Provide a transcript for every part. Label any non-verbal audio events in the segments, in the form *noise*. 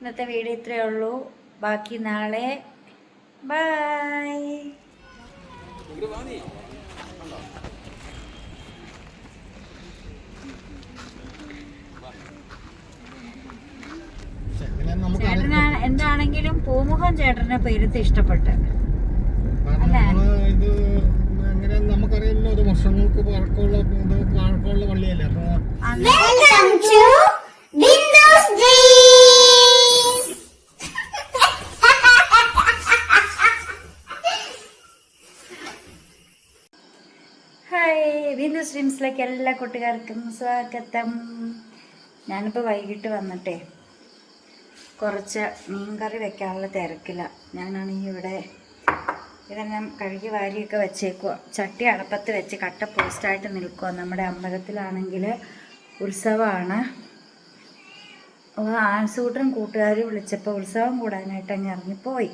ഇന്നത്തെ വീഡിയോ ഇത്രയേ ഉള്ളൂ. ബാക്കി നാളെ. ബായ് ചേട്ടനാണ് എന്താണെങ്കിലും പൂമുഖം ചേട്ടനെ പെരുത്ത് ഇഷ്ടപ്പെട്ട്? ഇത് അങ്ങനെ നമുക്കറിയില്ല ഒരു വർഷങ്ങൾക്ക് പഴക്കമുള്ള പഴക്കമുള്ള പള്ളിയല്ലേ അപ്പൊ ഹായ് ബിന്ദു സ്ട്രീംസിലേക്ക് എല്ലാ കൂട്ടുകാർക്കും സ്വാഗതം. ഞാനിപ്പോൾ വൈകിട്ട് വന്നിട്ടേ കുറച്ച് മീൻ കറി വെക്കാനുള്ള തിരക്കില്ല ഞാനാണെങ്കിൽ ഇവിടെ ഇതെല്ലാം കഴുകി വാരിയൊക്കെ വെച്ചേക്കുക ചട്ടി അടപ്പത്ത് വെച്ച് കട്ട പോസ്റ്റായിട്ട് നിൽക്കുക നമ്മുടെ അമ്പലത്തിലാണെങ്കിൽ ഉത്സവമാണ്. ആൺസൂട്ടറും കൂട്ടുകാരും വിളിച്ചപ്പോൾ ഉത്സവം കൂടാനായിട്ട് അങ്ങ് ഇറങ്ങിപ്പോയി.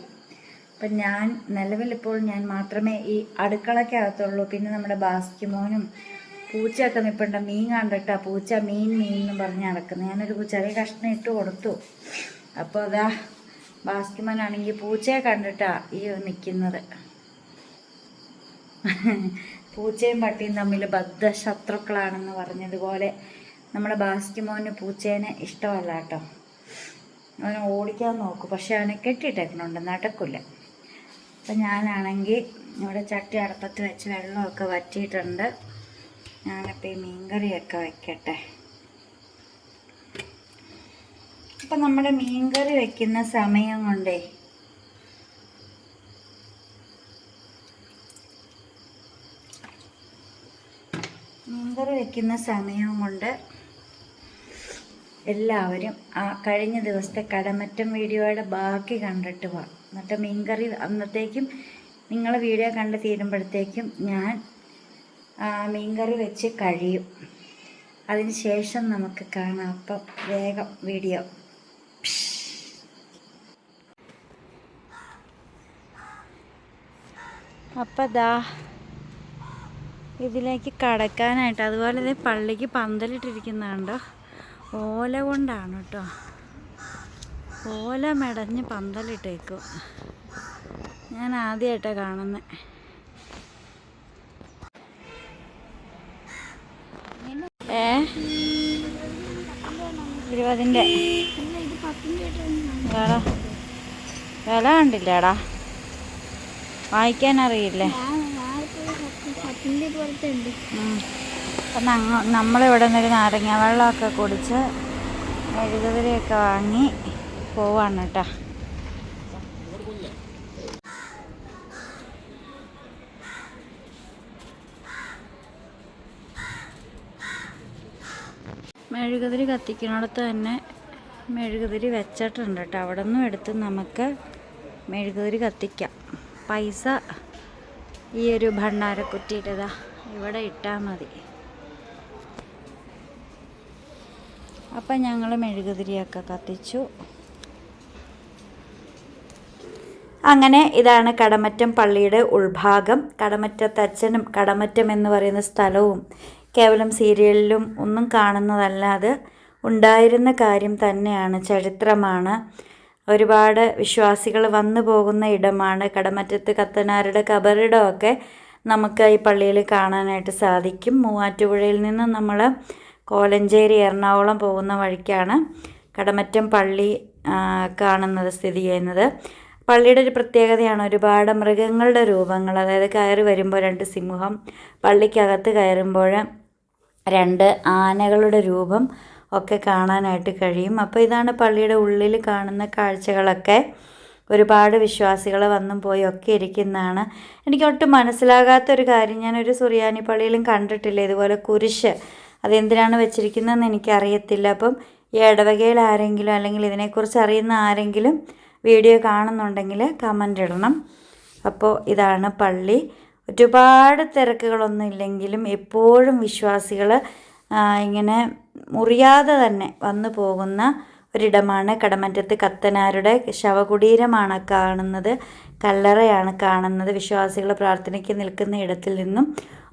അപ്പം ഞാൻ നിലവിലിപ്പോൾ ഞാൻ മാത്രമേ ഈ അടുക്കളക്കകത്തുള്ളൂ. പിന്നെ നമ്മുടെ ബാസ്കിമോനും പൂച്ചയൊക്കെ നിൽപ്പണ്ട മീൻ കണ്ടിട്ടാ പൂച്ച മീൻ മീൻ എന്ന് പറഞ്ഞ് നടക്കുന്നത് ഞാനൊരു ചെറിയ കഷ്ണം ഇട്ട് കൊടുത്തു. അപ്പോൾ അതാ ബാസ്കിമോനാണെങ്കിൽ പൂച്ചയെ കണ്ടിട്ടാ ഈ നിൽക്കുന്നത് *laughs* പൂച്ചയും പട്ടിയും തമ്മിൽ ബദ്ധ ശത്രുക്കളാണെന്ന് പറഞ്ഞതുപോലെ നമ്മുടെ ബാസ്കിമോന് പൂച്ചേനെ ഇഷ്ടമല്ല കേട്ടോ. അവനെ ഓടിക്കാൻ നോക്കും. പക്ഷെ അവനെ കെട്ടിയിട്ടേക്കണുണ്ട്. നടക്കില്ല അപ്പം ഞാനാണെങ്കിൽ ഇവിടെ ചട്ടി അടുപ്പത്ത് വെച്ച് വെള്ളമൊക്കെ വറ്റിയിട്ടുണ്ട്. ഞാനിപ്പോൾ ഈ മീൻകറിയൊക്കെ വയ്ക്കട്ടെ അപ്പം നമ്മുടെ മീൻകറി വയ്ക്കുന്ന സമയം കൊണ്ടേ. മീൻകറി വയ്ക്കുന്ന സമയം കൊണ്ട് എല്ലാവരും ആ കഴിഞ്ഞ ദിവസത്തെ കടമറ്റം വീഡിയോയുടെ ബാക്കി കണ്ടിട്ട് പോവാം എന്നിട്ട് മീൻകറി അന്നത്തേക്കും നിങ്ങൾ വീഡിയോ കണ്ട് തീരുമ്പോഴത്തേക്കും ഞാൻ മീൻ മീൻകറി വെച്ച് കഴിയും. അതിന് ശേഷം നമുക്ക് കാണാം. അപ്പം വേഗം വീഡിയോ. അപ്പം ദാ ഇതിലേക്ക് കടക്കാനായിട്ട് അതുപോലെ ഇത് പള്ളിക്ക് പന്തലിട്ടിരിക്കുന്നുണ്ടോ ഓല കൊണ്ടാണ് കേട്ടോ. ഓല മെടഞ്ഞ് പന്തലിട്ടേക്കും. ഞാൻ ആദ്യമായിട്ടാണ് കാണുന്നത് ഏ? ഇരുപതിന്റെ. വില വില കണ്ടില്ലേടാ? വായിക്കാൻ അറിയില്ലേ നമ്മളിവിടെ നിന്നൊരു നാരങ്ങ വെള്ളമൊക്കെ കുടിച്ച് എഴുതുവരെയൊക്കെ വാങ്ങി പോവാണ് കേട്ടോ മെഴുകുതിരി കത്തിക്കുന്നിടത്ത് തന്നെ മെഴുകുതിരി വെച്ചിട്ടുണ്ട് കേട്ടോ അവിടെ നിന്നും എടുത്ത് നമുക്ക് മെഴുകുതിരി കത്തിക്കാം. പൈസ ഈ ഒരു ഭണ്ഡാരക്കുറ്റിയിട്ടതാ ഇവിടെ ഇട്ടാൽ മതി. അപ്പം ഞങ്ങൾ മെഴുകുതിരിയൊക്കെ കത്തിച്ചു. അങ്ങനെ ഇതാണ് കടമറ്റം പള്ളിയുടെ ഉൾഭാഗം. കടമറ്റത്തച്ഛനും കടമറ്റം എന്ന് പറയുന്ന സ്ഥലവും കേവലം സീരിയലിലും ഒന്നും കാണുന്നതല്ലാതെ ഉണ്ടായിരുന്ന കാര്യം തന്നെയാണ് ചരിത്രമാണ്. ഒരുപാട് വിശ്വാസികൾ വന്നു പോകുന്ന ഇടമാണ് കടമറ്റത്ത് കത്തനാരുടെ കബറിടമൊക്കെ നമുക്ക് ഈ പള്ളിയിൽ കാണാനായിട്ട് സാധിക്കും. മൂവാറ്റുപുഴയിൽ നിന്ന് നമ്മൾ കോലഞ്ചേരി എറണാകുളം പോകുന്ന വഴിക്കാണ് കടമറ്റം പള്ളി കാണുന്നത് സ്ഥിതി ചെയ്യുന്നത്. പള്ളിയുടെ ഒരു പ്രത്യേകതയാണ് ഒരുപാട് മൃഗങ്ങളുടെ രൂപങ്ങൾ. അതായത് കയറി വരുമ്പോൾ രണ്ട് സിംഹം പള്ളിക്കകത്ത് കയറുമ്പോൾ രണ്ട് ആനകളുടെ രൂപം ഒക്കെ കാണാനായിട്ട് കഴിയും. അപ്പോൾ ഇതാണ് പള്ളിയുടെ ഉള്ളിൽ കാണുന്ന കാഴ്ചകളൊക്കെ. ഒരുപാട് വിശ്വാസികൾ വന്നും പോയി ഒക്കെ ഇരിക്കുന്നതാണ്. എനിക്ക് ഒട്ടും മനസ്സിലാകാത്തൊരു കാര്യം. ഞാനൊരു സുറിയാനി പള്ളിയിലും കണ്ടിട്ടില്ല. ഇതുപോലെ കുരിശ് അതെന്തിനാണ് വെച്ചിരിക്കുന്നതെന്ന് എനിക്കറിയത്തില്ല. അപ്പം ഈ ഇടവകയിൽ ആരെങ്കിലും അല്ലെങ്കിൽ ഇതിനെക്കുറിച്ച് അറിയുന്ന ആരെങ്കിലും വീഡിയോ കാണുന്നുണ്ടെങ്കിൽ കമന്റ് ഇടണം. അപ്പോൾ ഇതാണ് പള്ളി. ഒരുപാട് തിരക്കുകളൊന്നും ഇല്ലെങ്കിലും എപ്പോഴും വിശ്വാസികൾ ഇങ്ങനെ മുറിയാതെ തന്നെ വന്നു പോകുന്ന ഒരിടമാണ്. കടമറ്റത്ത് കത്തനാരുടെ ശവകുടീരമാണ് കാണുന്നത്. കല്ലറയാണ് കാണുന്നത്. വിശ്വാസികൾ പ്രാർത്ഥനയ്ക്ക് നിൽക്കുന്ന ഇടത്തിൽ നിന്നും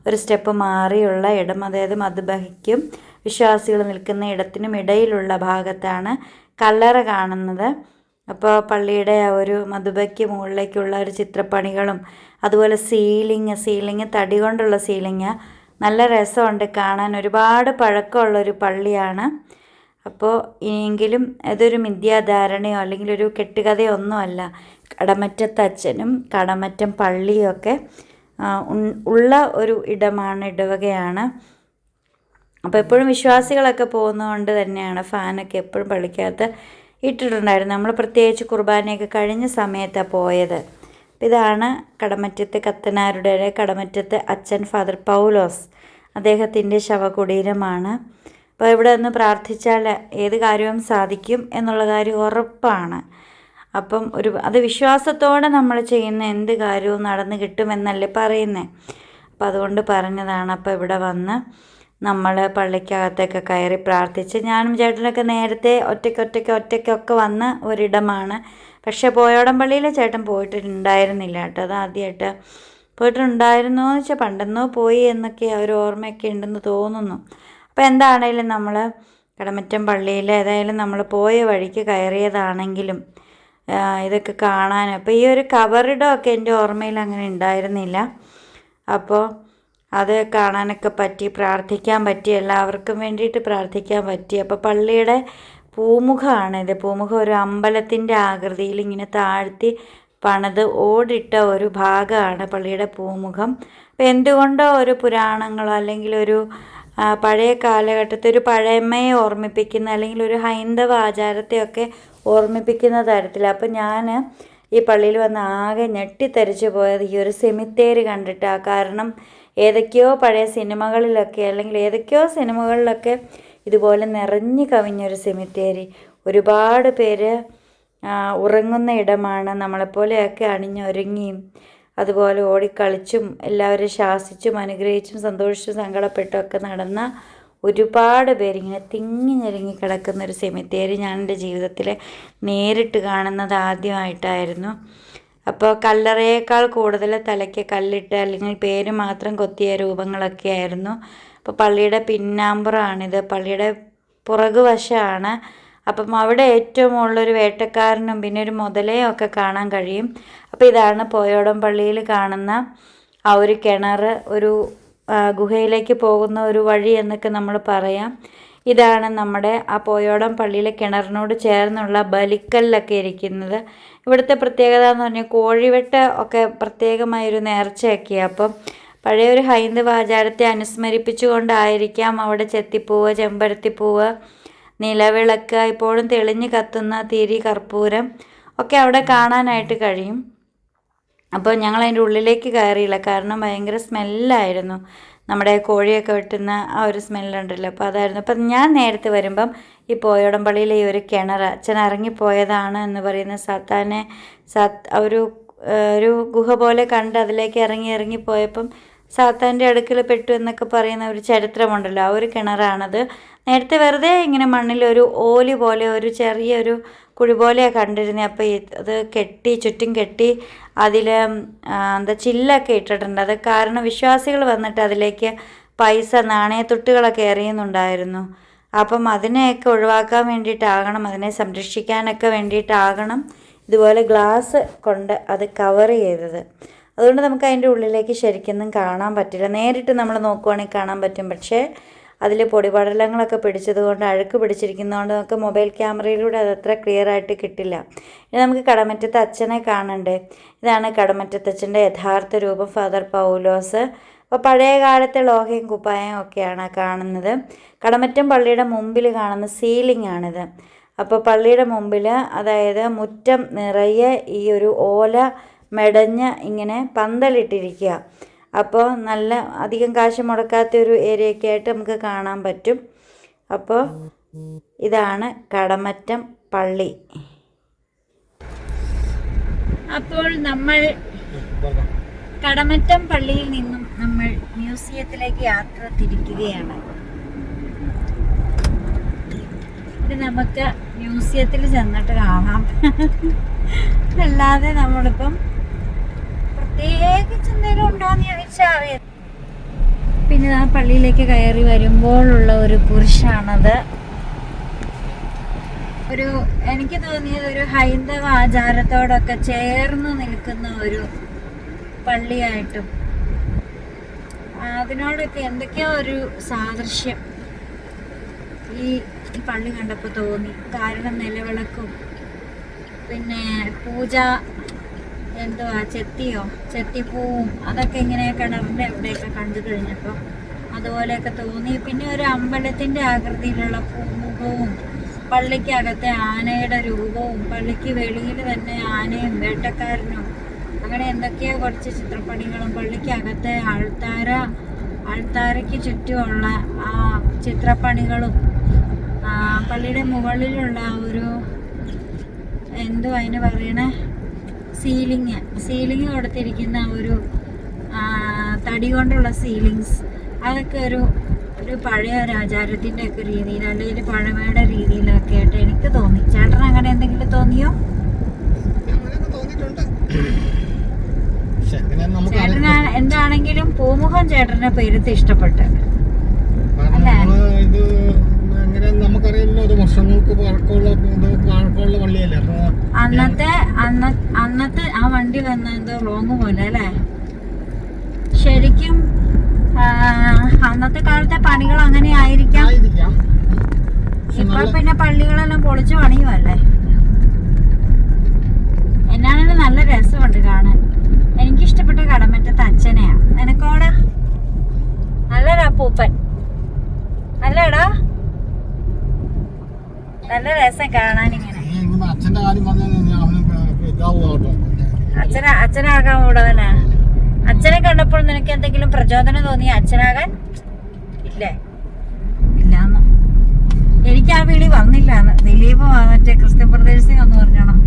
ഒരു സ്റ്റെപ്പ് മാറിയുള്ള ഇടം. അതായത് മധുബഹിക്കും വിശ്വാസികൾ നിൽക്കുന്ന ഇടത്തിനും ഇടയിലുള്ള ഭാഗത്താണ് കല്ലറ കാണുന്നത്. അപ്പോൾ പള്ളിയുടെ ആ ഒരു മധുബയ്ക്ക് മുകളിലേക്കുള്ള ഒരു ചിത്രപ്പണികളും അതുപോലെ സീലിങ് സീലിങ് തടി കൊണ്ടുള്ള സീലിങ് നല്ല രസമുണ്ട് കാണാൻ ഒരുപാട് പഴക്കമുള്ളൊരു പള്ളിയാണ്. അപ്പോൾ ഇനിയെങ്കിലും അതൊരു മിഥ്യാധാരണയോ അല്ലെങ്കിൽ ഒരു കെട്ടുകഥയോ ഒന്നുമല്ല. കടമറ്റത്ത് അച്ഛനും കടമറ്റം പള്ളിയും ഒക്കെ ഉള്ള ഒരു ഇടമാണ് ഇടവകയാണ്. അപ്പോൾ എപ്പോഴും വിശ്വാസികളൊക്കെ പോകുന്നതുകൊണ്ട് തന്നെയാണ് ഫാനൊക്കെ എപ്പോഴും പള്ളിക്കകത്ത് ഇട്ടിട്ടുണ്ടായിരുന്നു. നമ്മൾ പ്രത്യേകിച്ച് കുർബാനയൊക്കെ കഴിഞ്ഞ സമയത്താണ് പോയത്. ഇതാണ് കടമറ്റത്തെ കത്തനാരുടെ കടമറ്റത്തെ അച്ഛൻ ഫാദർ പൗലോസ് അദ്ദേഹത്തിന്റെ ശവകുടീരമാണ്. അപ്പോൾ ഇവിടെ ഒന്ന് പ്രാർത്ഥിച്ചാൽ ഏത് കാര്യവും സാധിക്കും എന്നുള്ള കാര്യം ഉറപ്പാണ്. അപ്പം ഒരു അത് വിശ്വാസത്തോടെ നമ്മൾ ചെയ്യുന്ന എന്ത് കാര്യവും നടന്നു കിട്ടുമെന്നല്ലേ പറയുന്നത് അപ്പോൾ അതുകൊണ്ട് പറഞ്ഞതാണ്. അപ്പോൾ ഇവിടെ വന്ന് നമ്മൾ പള്ളിക്കകത്തൊക്കെ കയറി പ്രാർത്ഥിച്ച് ഞാനും ചേട്ടനൊക്കെ നേരത്തെ ഒറ്റയ്ക്ക് ഒറ്റയ്ക്ക് ഒറ്റയ്ക്കൊക്കെ വന്ന ഒരിടമാണ്. പക്ഷേ പോയോടം പള്ളിയിൽ ചേട്ടൻ പോയിട്ടുണ്ടായിരുന്നില്ല കേട്ടോ. അത് ആദ്യമായിട്ട് പോയിട്ടുണ്ടായിരുന്നോ എന്ന് വെച്ചാൽ പണ്ടെന്നോ പോയി എന്നൊക്കെ ഒരു ഓർമ്മയൊക്കെ ഉണ്ടെന്ന് തോന്നുന്നു. അപ്പോൾ എന്താണേലും നമ്മൾ കടമറ്റം പള്ളിയിൽ ഏതായാലും നമ്മൾ പോയ വഴിക്ക് കയറിയതാണെങ്കിലും ഇതൊക്കെ കാണാൻ. അപ്പോൾ ഈ ഒരു കവറിടമൊക്കെ എന്റെ ഓർമ്മയിൽ അങ്ങനെ ഉണ്ടായിരുന്നില്ല. അപ്പോൾ അത് കാണാനൊക്കെ പറ്റി പ്രാർത്ഥിക്കാൻ പറ്റി എല്ലാവർക്കും വേണ്ടിയിട്ട് പ്രാർത്ഥിക്കാൻ പറ്റി. അപ്പോൾ പള്ളിയുടെ പൂമുഖമാണ് ഇത്. പൂമുഖം ഒരു അമ്പലത്തിന്റെ ആകൃതിയിൽ ഇങ്ങനെ താഴ്ത്തി പണിത് ഓടിട്ട ഒരു ഭാഗമാണ് പള്ളിയുടെ പൂമുഖം. അപ്പോൾ എന്തുകൊണ്ടോ ഒരു പുരാണങ്ങളോ അല്ലെങ്കിൽ ഒരു പഴയ കാലഘട്ടത്തെ ഒരു പഴമയെ ഓർമ്മിപ്പിക്കുന്ന അല്ലെങ്കിൽ ഒരു ഹൈന്ദവ ആചാരത്തെയൊക്കെ ഓർമ്മിപ്പിക്കുന്ന തരത്തിൽ അപ്പോൾ ഞാൻ ഈ പള്ളിയിൽ വന്ന് ആകെ ഞെട്ടിത്തരിച്ചു പോയത് ഈ ഒരു സെമിത്തേര് കണ്ടിട്ടാണ് കാരണം ഏതൊക്കെയോ പഴയ സിനിമകളിലൊക്കെ അല്ലെങ്കിൽ ഏതൊക്കെയോ സിനിമകളിലൊക്കെ ഇതുപോലെ നിറഞ്ഞു കവിഞ്ഞൊരു സെമിത്തേരി ഒരുപാട് പേര് ഉറങ്ങുന്ന ഇടമാണ്. നമ്മളെപ്പോലെയൊക്കെ അണിഞ്ഞൊരുങ്ങിയും അതുപോലെ ഓടിക്കളിച്ചും എല്ലാവരും ശാസിച്ചും അനുഗ്രഹിച്ചും സന്തോഷിച്ചും സങ്കടപ്പെട്ടും ഒക്കെ നടന്ന ഒരുപാട് പേരിങ്ങനെ തിങ്ങി ഞെരുങ്ങി കിടക്കുന്ന ഒരു സെമിത്തേരി ഞാൻ എന്റെ ജീവിതത്തിൽ നേരിട്ട് കാണുന്നത് ആദ്യമായിട്ടായിരുന്നു. അപ്പോൾ കല്ലറയേക്കാൾ കൂടുതൽ തലയ്ക്ക് കല്ലിട്ട് അല്ലെങ്കിൽ പേര് മാത്രം കൊത്തിയ രൂപങ്ങളൊക്കെ ആയിരുന്നു. അപ്പോൾ പള്ളിയുടെ പിന്നാമ്പുറമാണിത്. പള്ളിയുടെ പുറകുവശമാണ് അപ്പം അവിടെ ഏറ്റവും മുകളിലൊരു വേട്ടക്കാരനും പിന്നെ ഒരു മുതലയും ഒക്കെ കാണാൻ കഴിയും. അപ്പോൾ ഇതാണ് പോയോടം പള്ളിയിൽ കാണുന്ന ആ ഒരു കിണർ ഒരു ഗുഹയിലേക്ക് പോകുന്ന ഒരു വഴി എന്നൊക്കെ നമ്മൾ പറയാം. ഇതാണ് നമ്മുടെ ആ പോയോടം പള്ളിയിലെ കിണറിനോട് ചേർന്നുള്ള ബലിക്കല്ലൊക്കെ ഇരിക്കുന്നത്. ഇവിടുത്തെ പ്രത്യേകത എന്ന് പറഞ്ഞാൽ കോഴിവെട്ട് ഒക്കെ പ്രത്യേകമായൊരു നേർച്ചയൊക്കെ അപ്പം പഴയ ഒരു ഹൈന്ദവ ആചാരത്തെ അനുസ്മരിപ്പിച്ചുകൊണ്ടായിരിക്കാം അവിടെ ചെത്തിപ്പൂവ് ചെമ്പരത്തിപ്പൂവ് നിലവിളക്ക് ഇപ്പോഴും തെളിഞ്ഞു കത്തുന്ന തിരി കർപ്പൂരം ഒക്കെ അവിടെ കാണാനായിട്ട് കഴിയും. അപ്പോൾ ഞങ്ങൾ അതിന്റെ ഉള്ളിലേക്ക് കയറിയില്ല. കാരണം ഭയങ്കര സ്മെല്ലായിരുന്നു. നമ്മുടെ കോഴിയൊക്കെ വെട്ടുന്ന ആ ഒരു സ്മെല്ലുണ്ടല്ലോ. അപ്പോൾ അതായിരുന്നു. അപ്പം ഞാൻ നേരത്തെ വരുമ്പം ഈ പോയോടമ്പള്ളിയിലെ ഈ ഒരു കിണർ അച്ഛൻ ഇറങ്ങിപ്പോയതാണ് എന്ന് പറയുന്ന സത്താനെ സത് ഒരു ഒരു ഗുഹ പോലെ കണ്ട് അതിലേക്ക് ഇറങ്ങി ഇറങ്ങി പോയപ്പം സാത്താന്റെ അടുക്കൽ പെട്ടു എന്നൊക്കെ പറയുന്ന ഒരു ചരിത്രമുണ്ടല്ലോ. ആ ഒരു കിണറാണത്. നേരത്തെ വെറുതെ ഇങ്ങനെ മണ്ണിൽ ഒരു ഓലി പോലെ ഒരു ചെറിയൊരു കുഴി പോലെ കണ്ടിരുന്നത് അപ്പോൾ അത് കെട്ടി ചുറ്റും കെട്ടി അതിൽ എന്താ ചില്ലൊക്കെ ഇട്ടിട്ടുണ്ട്. അത് കാരണം വിശ്വാസികൾ വന്നിട്ട് അതിലേക്ക് പൈസ നാണയത്തുട്ടുകളൊക്കെ എറിയുന്നുണ്ടായിരുന്നു. അപ്പം അതിനെയൊക്കെ ഒഴിവാക്കാൻ വേണ്ടിയിട്ടാകണം അതിനെ സംരക്ഷിക്കാനൊക്കെ വേണ്ടിയിട്ടാകണം ഇതുപോലെ ഗ്ലാസ് കൊണ്ട് അത് കവർ ചെയ്തത്. അതുകൊണ്ട് നമുക്ക് അതിന്റെ ഉള്ളിലേക്ക് ശരിക്കൊന്നും കാണാൻ പറ്റില്ല. നേരിട്ട് നമ്മൾ നോക്കുവാണെങ്കിൽ കാണാൻ പറ്റും. പക്ഷേ അതിൽ പൊടിപടലങ്ങളൊക്കെ പിടിച്ചതുകൊണ്ട് അഴുക്ക് പിടിച്ചിരിക്കുന്നതുകൊണ്ട് നമുക്ക് മൊബൈൽ ക്യാമറയിലൂടെ അത് അത്ര ക്ലിയർ ആയിട്ട് കിട്ടില്ല. ഇനി നമുക്ക് കടമറ്റത്ത് അച്ഛനെ കാണണ്ടേ ഇതാണ് കടമറ്റത്തച്ഛന്റെ യഥാർത്ഥ രൂപം ഫാദർ പൗലോസ്. അപ്പോൾ പഴയ കാലത്തെ ലോഹയും കുപ്പായം ഒക്കെയാണ് കാണുന്നത്. കടമറ്റം പള്ളിയുടെ മുമ്പിൽ കാണുന്ന സീലിംഗ് ആണിത്. അപ്പോൾ പള്ളിയുടെ മുമ്പിൽ അതായത് മുറ്റം നിറയെ ഈ ഒരു ഓല മെടഞ്ഞ് ഇങ്ങനെ പന്തലിട്ടിരിക്കുക. അപ്പോൾ നല്ല അധികം കാശ് മുടക്കാത്ത ഒരു ഏരിയയൊക്കെ ആയിട്ട് നമുക്ക് കാണാൻ പറ്റും. അപ്പോൾ ഇതാണ് കടമറ്റം പള്ളി. അപ്പോൾ നമ്മൾ കടമറ്റം പള്ളിയിൽ നിന്നും നമ്മൾ മ്യൂസിയത്തിലേക്ക് യാത്ര തിരിക്കുകയാണ്. ഇത് നമുക്ക് മ്യൂസിയത്തിൽ ചെന്നിട്ട് കാണാം. അല്ലാതെ നമ്മളിപ്പം പ്രത്യേകിച്ച് എന്തെങ്കിലും ഉണ്ടോയെന്ന് ചോദിച്ചാൽ പിന്നെ ആ പള്ളിയിലേക്ക് കയറി വരുമ്പോഴുള്ള ഒരു കുരിശാണത്. ഒരു എനിക്ക് തോന്നിയത് ഒരു ഹൈന്ദവ ആചാരത്തോടൊക്കെ ചേർന്ന് നിൽക്കുന്ന ഒരു പള്ളിയായിട്ടും. അതിനോടൊക്കെ എന്തൊക്കെയോ ഒരു സാദൃശ്യം. ഈ ഈ പള്ളി കണ്ടപ്പോൾ തോന്നി. കാരണം നിലവിളക്കും. പിന്നെ പൂജ എന്തുവാ ചെത്തിയോ? ചെത്തിപ്പൂവും അതൊക്കെ ഇങ്ങനെ കിണറിന്റെ അവിടെയൊക്കെ കണ്ടു കഴിഞ്ഞപ്പോൾ അതുപോലെയൊക്കെ തോന്നി. പിന്നെ ഒരു അമ്പലത്തിന്റെ ആകൃതിയിലുള്ള പൂമുഖവും പള്ളിക്കകത്തെ ആനയുടെ രൂപവും പള്ളിക്ക് വെളിയിൽ തന്നെ ആനയും വേട്ടക്കാരനും അങ്ങനെ എന്തൊക്കെയോ കുറച്ച് ചിത്രപ്പണികളും പള്ളിക്കകത്തെ ആൾത്താര ആൾത്താരയ്ക്ക് ചുറ്റുമുള്ള ആ ചിത്രപ്പണികളും പള്ളിയുടെ മുകളിലുള്ള ഒരു എന്തോ അതിന് പറയണേ? സീലിങ് സീലിങ് കൊടുത്തിരിക്കുന്ന ഒരു തടി കൊണ്ടുള്ള സീലിങ്സ് അതൊക്കെ ഒരു ഒരു പഴയ ഒരു ആചാരത്തിന്റെ ഒക്കെ രീതിയിൽ അല്ലെങ്കിൽ പഴമയുടെ രീതിയിലൊക്കെ ആയിട്ട് എനിക്ക് തോന്നി. ചേട്ടൻ അങ്ങനെ എന്തെങ്കിലും തോന്നിയോ? ചേട്ടന് എന്താണെങ്കിലും പൂമുഖം ചേട്ടനെ പെരുത്ത് ഇഷ്ടപ്പെട്ട്. ഒരു വർഷങ്ങൾക്ക് പഴക്കമുള്ള പഴക്കമുള്ള പള്ളിയല്ലേ അപ്പൊ അന്നത്തെ അന്നത്തെ ആ വണ്ടി വന്ന എന്തോ റോങ് പോലെ അല്ലേ? ശരിക്കും അന്നത്തെ കാലത്തെ പണികൾ അങ്ങനെ ആയിരിക്കാം. ഇപ്പൊ പിന്നെ പള്ളികളെല്ലാം പൊളിച്ചു പണിയുമല്ലേ എന്നാണെങ്കിലും നല്ല രസമുണ്ട് നല്ല രസം കാണാൻ ഇങ്ങനെ അച്ഛന്റെ കാര്യം അച്ഛന അച്ഛനാകാൻ കൂടവനാ അച്ഛനെ കണ്ടപ്പോൾ നിനക്ക് എന്തെങ്കിലും പ്രചോദനം തോന്നി അച്ഛനാകാൻ? ഇല്ലേ? ഇല്ലാന്ന്. എനിക്ക് ആ വിളി വന്നില്ല ദിലീപ് മറ്റേ ക്രിസ്ത്യൻ പ്രദേശം എന്ന് പറഞ്ഞോണം.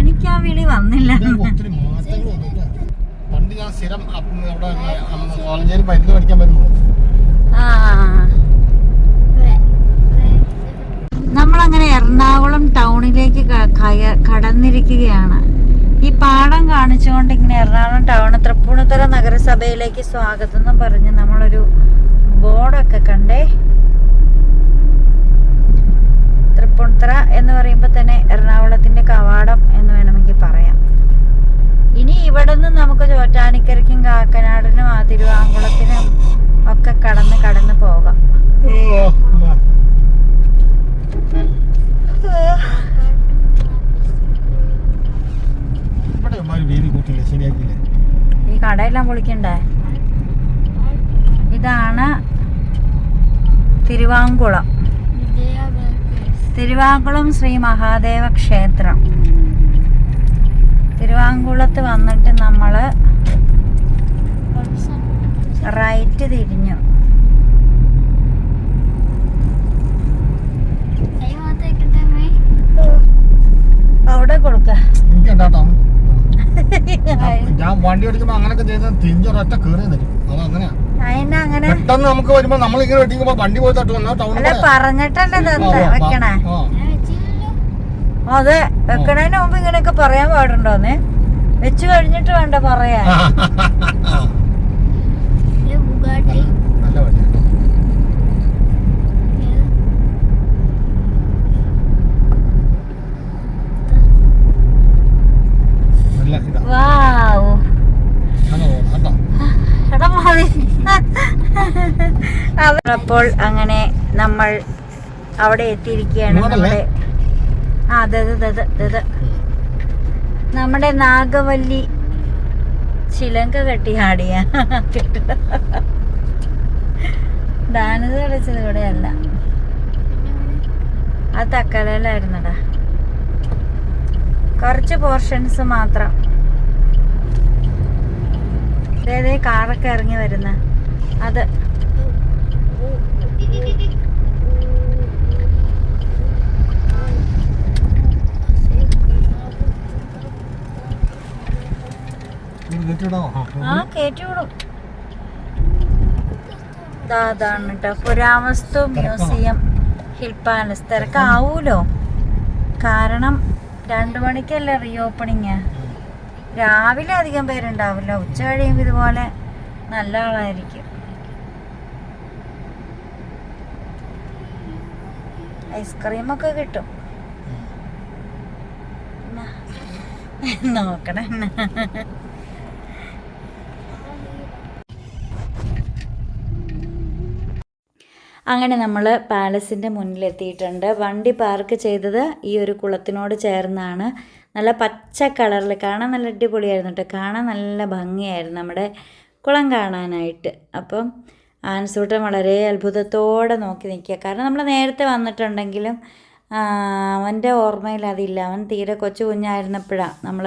എനിക്ക് ആ വിളി വന്നില്ല പണ്ട് ഞാൻ സ്ഥിരം അപ്പം കോളേജിൽ മരുന്ന് പഠിക്കാൻ വരുമ്പോൾ ആ നമ്മളങ്ങനെ എറണാകുളം ടൗണിലേക്ക് കടന്നിരിക്കുകയാണ്. ഈ പാടം കാണിച്ചുകൊണ്ട് ഇങ്ങനെ എറണാകുളം ടൗൺ തൃപ്പൂണിത്തുറ നഗരസഭയിലേക്ക് സ്വാഗതം എന്ന് പറഞ്ഞ് നമ്മളൊരു ബോർഡൊക്കെ കണ്ടേ. തൃപ്പൂണിത്തുറ എന്ന് പറയുമ്പോൾ തന്നെ എറണാകുളത്തിന്റെ കവാടം എന്ന് വേണമെങ്കിൽ പറയാം. ഇനി ഇവിടെ നിന്ന് നമുക്ക് ചോറ്റാനിക്കരയ്ക്കും കാക്കനാടിനും ആ തിരുവാങ്കുളത്തിനും ഒക്കെ കടന്ന് കടന്ന് പോകാം ഇവിടെ ഒരു വീതി കൂട്ടില്ലേ ശരിയാക്കില്ലേ ഈ കടയെല്ലാം പൊളിക്കണ്ടേ? ഇതാണ് തിരുവാങ്കുളം. തിരുവാങ്കുളം ശ്രീ മഹാദേവ ക്ഷേത്രം. തിരുവാങ്കുളത്ത് വന്നിട്ട് നമ്മൾ റൈറ്റ് തിരിഞ്ഞു. അവിടെ കൊടുക്ക. ഞാൻ വണ്ടി ഓടിക്കുമ്പോ അങ്ങനൊക്കെ ചെയ്ത തിരിഞ്ഞൊരൊറ്റ കയറി തരും അത് അങ്ങനെയാ. പെട്ടെന്ന് നമുക്ക് വരുമ്പോ നമ്മൾ ഇങ്ങനെ വെട്ടിക്കുമ്പോ വണ്ടി പോയി തട്ടു. വന്നാൽ ടൗണിൽ പറഞ്ഞിട്ടല്ലേ അതെ വെക്കണേന് മുമ്പ് ഇങ്ങനെയൊക്കെ പറയാൻ പാടുണ്ടോന്നേ? വെച്ചു കഴിഞ്ഞിട്ട് വേണ്ട പറയാൻ നല്ല വണ്ടി നല്ല ഇതാ വാവ് അങ്ങനെ പോകണം കേട്ടോ എടാ മതി അപ്പോൾ അങ്ങനെ നമ്മൾ അവിടെ എത്തിയിരിക്കുകയാണ്? നമ്മുടെ ആ അതെ അതെ അതെ അതെ നമ്മുടെ നാഗവല്ലി ചിലങ്ക കെട്ടി ആടിയ ഡാൻസ് കളിച്ചത് ഇവിടെയല്ല. അത് തക്കലയിലായിരുന്നടാ. കുറച്ച് പോർഷൻസ് മാത്രം. ഇതേ കാറൊക്കെ ഇറങ്ങി വരുന്ന. അത് ഇത് കെട്ടിയിടാമോ? ആ, ആ കയറ്റി വിടും ദാ അതാണ് കേട്ടോ പുരാവസ്തു മ്യൂസിയം ഹിൽ പാലസ്. തിരക്കാവൂലോ? കാരണം രണ്ടു മണിക്കല്ലേ റീ ഓപ്പണിങ് രാവിലെ അധികം പേരുണ്ടാവില്ല. ഉച്ച കഴിയുമ്പോൾ ഇതുപോലെ നല്ല ആളായിരിക്കും. ഐസ്ക്രീം ഒക്കെ കിട്ടും നോക്കണേ അങ്ങനെ നമ്മൾ പാലസിന്റെ മുന്നിലെത്തിയിട്ടുണ്ട്. വണ്ടി പാർക്ക് ചെയ്തത് ഈ ഒരു കുളത്തിനോട് ചേർന്നാണ്. നല്ല പച്ച കളറിൽ കാണാൻ നല്ല അടിപൊളിയായിരുന്നു കേട്ടോ കാണാൻ നല്ല ഭംഗിയായിരുന്നു നമ്മുടെ കുളം കാണാനായിട്ട്. അപ്പം ആൻസൂട്ടൻ വളരെ അത്ഭുതത്തോടെ നോക്കി നിൽക്കുക. കാരണം നമ്മൾ നേരത്തെ വന്നിട്ടുണ്ടെങ്കിലും അവന്റെ ഓർമ്മയിൽ അതില്ല. അവൻ തീരെ കൊച്ചു കുഞ്ഞായിരുന്നപ്പോഴാണ് നമ്മൾ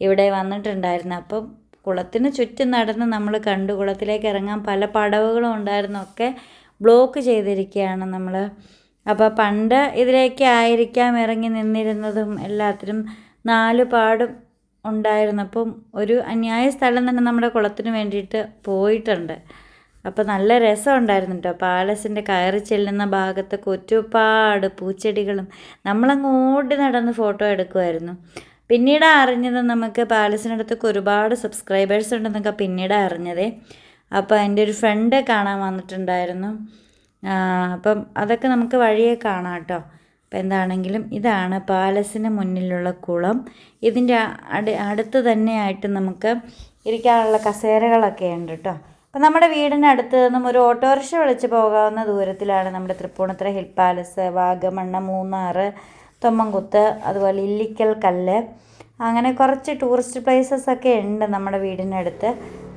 ഇവിടെ വന്നിട്ടുണ്ടായിരുന്നത്. അപ്പം കുളത്തിന് ചുറ്റും നടന്ന് നമ്മൾ കണ്ടു. കുളത്തിലേക്ക് ഇറങ്ങാൻ പല പടവുകളും ഉണ്ടായിരുന്നു. ഒക്കെ ബ്ലോക്ക് ചെയ്തിരിക്കുകയാണ് നമ്മൾ. അപ്പോൾ പണ്ട് ഇതിലേക്ക് ആയിരിക്കാം ഇറങ്ങി നിന്നിരുന്നതും എല്ലാത്തിനും നാല് പാടും ഉണ്ടായിരുന്നപ്പം ഒരു അന്യായ സ്ഥലം തന്നെ നമ്മുടെ കുളത്തിന് വേണ്ടിയിട്ട് പോയിട്ടുണ്ട്. അപ്പോൾ നല്ല രസമുണ്ടായിരുന്നു കേട്ടോ പാലസിന്റെ കയറി ചെല്ലുന്ന ഭാഗത്തൊക്കെ ഒരുപാട് പൂച്ചെടികളും. നമ്മളങ്ങ് ഓടി നടന്ന് ഫോട്ടോ എടുക്കുമായിരുന്നു പിന്നീട് അറിഞ്ഞത് നമുക്ക് പാലസിനടുത്തൊക്കെ ഒരുപാട് സബ്സ്ക്രൈബേഴ്സ് ഉണ്ടെന്നൊക്കെ പിന്നീട് അറിഞ്ഞതേ. അപ്പോൾ എന്റെ ഒരു ഫ്രണ്ട് കാണാൻ വന്നിട്ടുണ്ടായിരുന്നു. അപ്പം അതൊക്കെ നമുക്ക് വഴിയെ കാണാം കേട്ടോ. അപ്പം എന്താണെങ്കിലും ഇതാണ് പാലസിന് മുന്നിലുള്ള കുളം. ഇതിന്റെ അടി അടുത്ത് തന്നെയായിട്ട് നമുക്ക് ഇരിക്കാനുള്ള കസേരകളൊക്കെ ഉണ്ട് കേട്ടോ. അപ്പം നമ്മുടെ വീടിനടുത്ത് നിന്നും ഒരു ഓട്ടോറിക്ഷ വിളിച്ച് പോകാവുന്ന ദൂരത്തിലാണ് നമ്മുടെ തൃപ്പൂണിത്തുറ ഹിൽ പാലസ് വാഗമണ്ണ മൂന്നാർ തൊമ്മൻകുത്ത് അതുപോലെ ഇല്ലിക്കൽ കല്ല്. അങ്ങനെ കുറച്ച് ടൂറിസ്റ്റ് പ്ലേസസ് ഒക്കെ ഉണ്ട് നമ്മുടെ വീടിനടുത്ത്.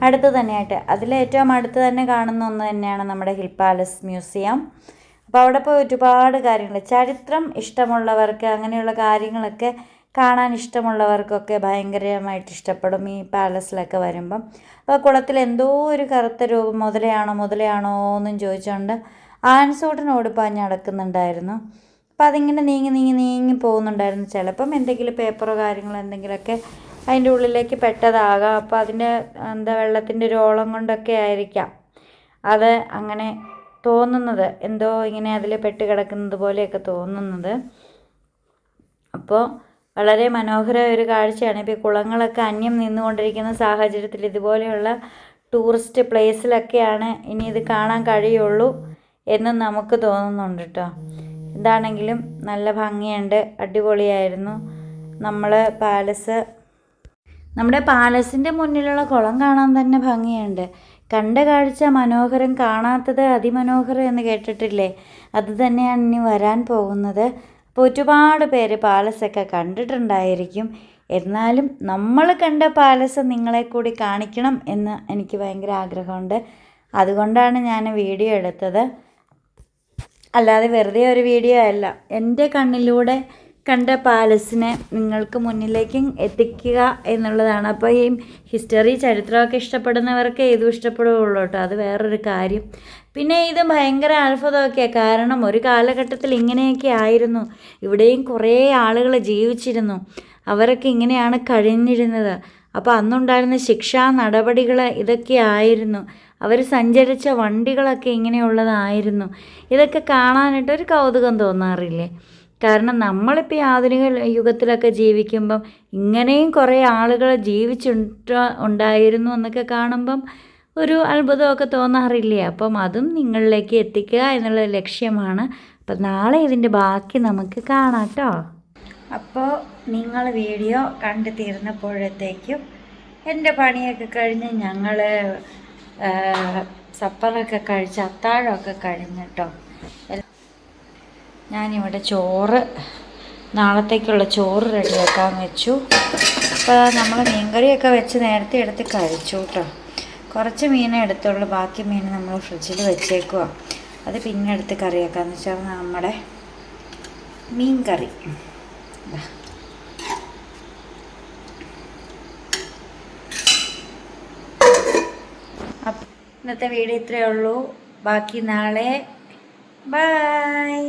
അടുത്ത് തന്നെയായിട്ട്. അതിലേറ്റവും അടുത്ത് തന്നെ കാണുന്ന ഒന്ന് തന്നെയാണ് നമ്മുടെ ഹിൽ പാലസ് മ്യൂസിയം. അപ്പോൾ അവിടെ പോയി ഒരുപാട് കാര്യങ്ങൾ. ചരിത്രം ഇഷ്ടമുള്ളവർക്ക് അങ്ങനെയുള്ള കാര്യങ്ങളൊക്കെ കാണാൻ ഇഷ്ടമുള്ളവർക്കൊക്കെ ഭയങ്കരമായിട്ട് ഇഷ്ടപ്പെടും. ഈ പാലസിലൊക്കെ വരുമ്പം. അപ്പോൾ കുളത്തിൽ എന്തോ ഒരു കറുത്ത രൂപം മുതലയാണോ മുതലയാണോ എന്നും ചോദിച്ചുകൊണ്ട് ആൻസൂട്ടിനോട് പാഞ്ഞ് നടക്കുന്നുണ്ടായിരുന്നു. അപ്പം അതിങ്ങനെ നീങ്ങി നീങ്ങി നീങ്ങി പോകുന്നുണ്ടായിരുന്നു. ചിലപ്പം എന്തെങ്കിലും പേപ്പറോ കാര്യങ്ങളോ എന്തെങ്കിലുമൊക്കെ അതിന്റെ ഉള്ളിലേക്ക് പെട്ടതാകാം. അപ്പോൾ അതിന്റെ എന്താ വെള്ളത്തിന്റെ ഒരു ഓളം കൊണ്ടൊക്കെ ആയിരിക്കാം. അത് അങ്ങനെ തോന്നുന്നത്. എന്തോ ഇങ്ങനെ അതിൽ പെട്ട് കിടക്കുന്നത് പോലെയൊക്കെ തോന്നുന്നത്. അപ്പോൾ വളരെ മനോഹരമായ ഒരു കാഴ്ചയാണ്. ഇപ്പോൾ കുളങ്ങളൊക്കെ അന്യം നിന്നുകൊണ്ടിരിക്കുന്ന സാഹചര്യത്തിൽ ഇതുപോലെയുള്ള ടൂറിസ്റ്റ് പ്ലേസിലൊക്കെയാണ് ഇനി ഇത് കാണാൻ കഴിയുള്ളൂ എന്ന് നമുക്ക് തോന്നുന്നുണ്ട് കേട്ടോ എന്താണെങ്കിലും നല്ല ഭംഗിയുണ്ട്. അടിപൊളിയായിരുന്നു. നമ്മൾ പാലസ് നമ്മുടെ പാലസിന്റെ മുന്നിലുള്ള കുളം കാണാൻ തന്നെ ഭംഗിയുണ്ട്. കണ്ട കാഴ്ച മനോഹരം കാണാത്തത് അതിമനോഹരം എന്ന് കേട്ടിട്ടില്ലേ? അത് തന്നെയാണ് ഇനി വരാൻ പോകുന്നത്. അപ്പോൾ ഒരുപാട് പേര് പാലസൊക്കെ കണ്ടിട്ടുണ്ടായിരിക്കും. എന്നാലും നമ്മൾ കണ്ട പാലസ് നിങ്ങളെ കൂടി കാണിക്കണം എന്ന് എനിക്ക് ഭയങ്കര ആഗ്രഹമുണ്ട്. അതുകൊണ്ടാണ് ഞാൻ വീഡിയോ എടുത്തത്. അല്ലാതെ വെറുതെ ഒരു വീഡിയോ അല്ല. എന്റെ കണ്ണിലൂടെ കണ്ട പാലസിനെ നിങ്ങൾക്ക് മുന്നിലേക്കും എത്തിക്കുക എന്നുള്ളതാണ്. അപ്പോൾ ഈ ഹിസ്റ്ററി ചരിത്രമൊക്കെ ഇഷ്ടപ്പെടുന്നവർക്ക് ഇതും ഇഷ്ടപ്പെടുകയുള്ളൂ കേട്ടോ. അത് വേറൊരു കാര്യം. പിന്നെ ഇത് ഭയങ്കര അത്ഭുതമൊക്കെയാണ് കാരണം ഒരു കാലഘട്ടത്തിൽ ഇങ്ങനെയൊക്കെ ആയിരുന്നു. ഇവിടെയും കുറേ ആളുകൾ ജീവിച്ചിരുന്നു. അവരൊക്കെ ഇങ്ങനെയാണ് കഴിഞ്ഞിരുന്നത്. അപ്പോൾ അന്നുണ്ടായിരുന്ന ശിക്ഷാ നടപടികൾ ഇതൊക്കെ ആയിരുന്നു. അവർ സഞ്ചരിച്ച വണ്ടികളൊക്കെ ഇങ്ങനെയുള്ളതായിരുന്നു. ഇതൊക്കെ കാണാനായിട്ട് ഒരു കൗതുകം തോന്നാറില്ലേ? കാരണം നമ്മളിപ്പോൾ ആധുനിക യുഗത്തിലൊക്കെ ജീവിക്കുമ്പം ഇങ്ങനെയും കുറേ ആളുകൾ ജീവിച്ചുണ്ട് ഉണ്ടായിരുന്നു എന്നൊക്കെ കാണുമ്പം ഒരു അത്ഭുതമൊക്കെ തോന്നാറില്ലേ? അപ്പം അതും നിങ്ങളിലേക്ക് എത്തിക്കുക എന്നുള്ള ലക്ഷ്യമാണ്. അപ്പം നാളെ ഇതിന്റെ ബാക്കി നമുക്ക് കാണാം കേട്ടോ. അപ്പോൾ നിങ്ങൾ വീഡിയോ കണ്ടു തീർന്നപ്പോഴത്തേക്കും എന്റെ പണിയൊക്കെ കഴിഞ്ഞ് ഞങ്ങൾ സപ്പറൊക്കെ കഴിച്ച് അത്താഴമൊക്കെ കഴിഞ്ഞിട്ടോ ഞാനിവിടെ ചോറ് നാളത്തേക്കുള്ള ചോറ് റെഡിയാക്കാൻ വെച്ചു. അപ്പോൾ നമ്മൾ മീൻകറിയൊക്കെ വെച്ച് നേരത്തെ എടുത്ത് കഴിച്ചു കേട്ടോ. കുറച്ച് മീനേ എടുത്തുള്ളൂ. ബാക്കി മീൻ നമ്മൾ ഫ്രിഡ്ജിൽ വെച്ചേക്കുക അത് പിന്നെ എടുത്ത് കറിയാക്കാന്ന് വെച്ചാൽ നമ്മുടെ മീൻ കറി. ഇന്നത്തെ വീഡിയോ ഇത്രയേ ഉള്ളൂ. ബാക്കി നാളെ. ബൈ.